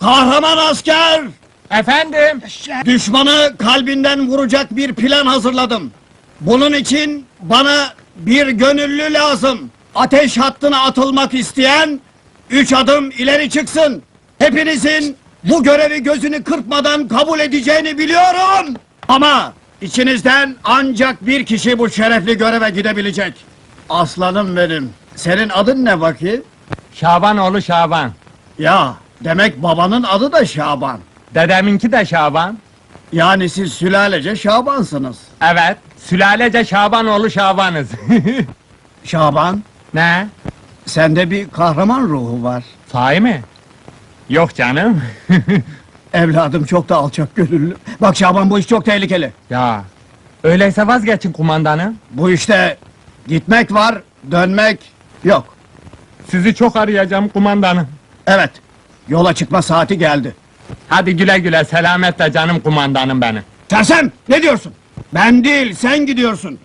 Kahraman asker! Efendim? Düşmanı kalbinden vuracak bir plan hazırladım. Bunun için bana bir gönüllü lazım. Ateş hattına atılmak isteyen üç adım ileri çıksın. Hepinizin bu görevi gözünü kırpmadan kabul edeceğini biliyorum. Ama içinizden ancak bir kişi bu şerefli göreve gidebilecek. Aslanım benim. Senin adın ne bakayım? Şaban oğlu Şaban. Ya demek babanın adı da Şaban. Dedeminki de Şaban. Yani siz sülalece Şabansınız. Evet. Sülalece Şaban oğlu Şaban'ız. Şaban, ne? sende bir kahraman ruhu var. Sahi mi? Yok canım. Evladım çok da alçak gönüllü. Bak Şaban bu iş çok tehlikeli. ya. Öyleyse vazgeçin kumandanım. Bu işte gitmek var, dönmek yok. Sizi çok arayacağım kumandanım. Evet, yola çıkma saati geldi. Hadi güle güle selametle canım kumandanım benim. Sersem, ne diyorsun? Ben değil, sen gidiyorsun.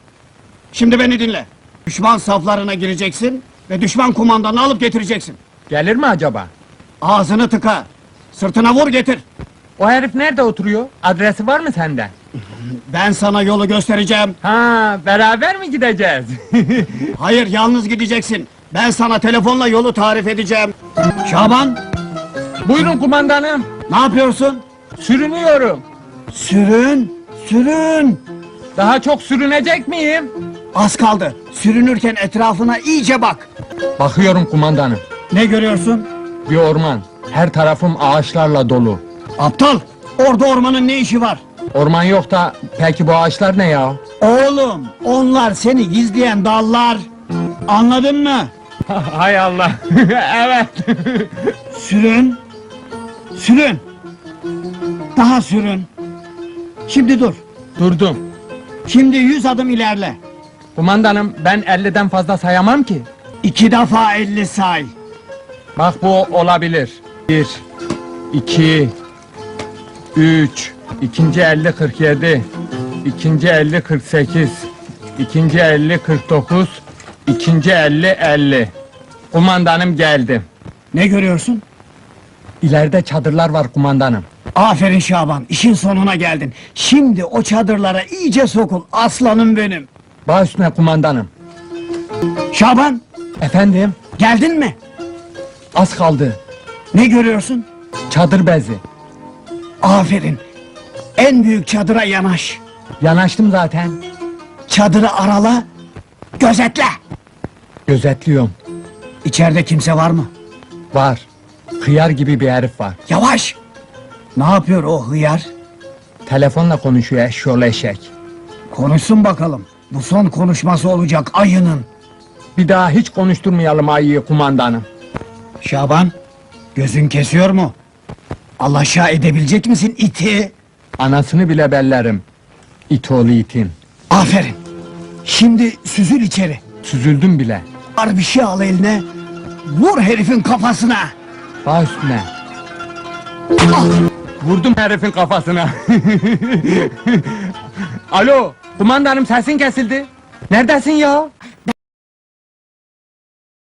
Şimdi beni dinle. Düşman saflarına gireceksin ve düşman kumandanını alıp getireceksin. Gelir mi acaba? Ağzını tıka, sırtına vur getir. O herif nerede oturuyor? Adresi var mı sende? Ben sana yolu göstereceğim. Ha, beraber mi gideceğiz? Hayır, yalnız gideceksin. Ben sana telefonla yolu tarif edeceğim. Şaban, Buyurun kumandanım. ne yapıyorsun? Sürünüyorum. Sürün, sürün. Daha çok sürünecek miyim? Az kaldı. Sürünürken etrafına iyice bak. Bakıyorum kumandanım. Ne görüyorsun? Bir orman. Her tarafım ağaçlarla dolu. Aptal, orada ormanın ne işi var? Orman yok da peki bu ağaçlar ne ya? Oğlum, onlar seni gizleyen dallar. Anladın mı? Hay Allah. evet. Sürün, sürün. Daha sürün. Şimdi dur. Durdum. Şimdi yüz adım ilerle. Kumandanım ben 50'den fazla sayamam ki. İki defa elli say. Bak bu olabilir. Bir, iki, üç, ikinci 50 47, ikinci 50 48, ikinci 50 49, ikinci 50 50. Kumandanım geldi. Ne görüyorsun? İleride çadırlar var kumandanım. Aferin Şaban, işin sonuna geldin. Şimdi o çadırlara iyice sokul, aslanım benim. Baş üstüne kumandanım. Şaban, Efendim, geldin mi? az kaldı. Ne görüyorsun? Çadır bezi. Aferin. En büyük çadıra yanaş. Yanaştım zaten. Çadırı arala, gözetle. Gözetliyorum. İçeride kimse var mı? Var. Hıyar gibi bir herif var. Yavaş. Ne yapıyor o hıyar? Telefonla konuşuyor eşşoğlu eşek. Konuşsun bakalım. Bu son konuşması olacak ayının. Bir daha hiç konuşturmayalım ayıyı kumandanım. Şaban, gözün kesiyor mu? Alaşağı edebilecek misin iti? Anasını bile bellerim. İt oğlu itin. Aferin. Şimdi süzül içeri. Süzüldüm bile. Var bir şey al eline. Vur herifin kafasına. Baş üstüne. Al. Vurdum herifin kafasına. Alo, kumandanım sesin kesildi. Neredesin ya?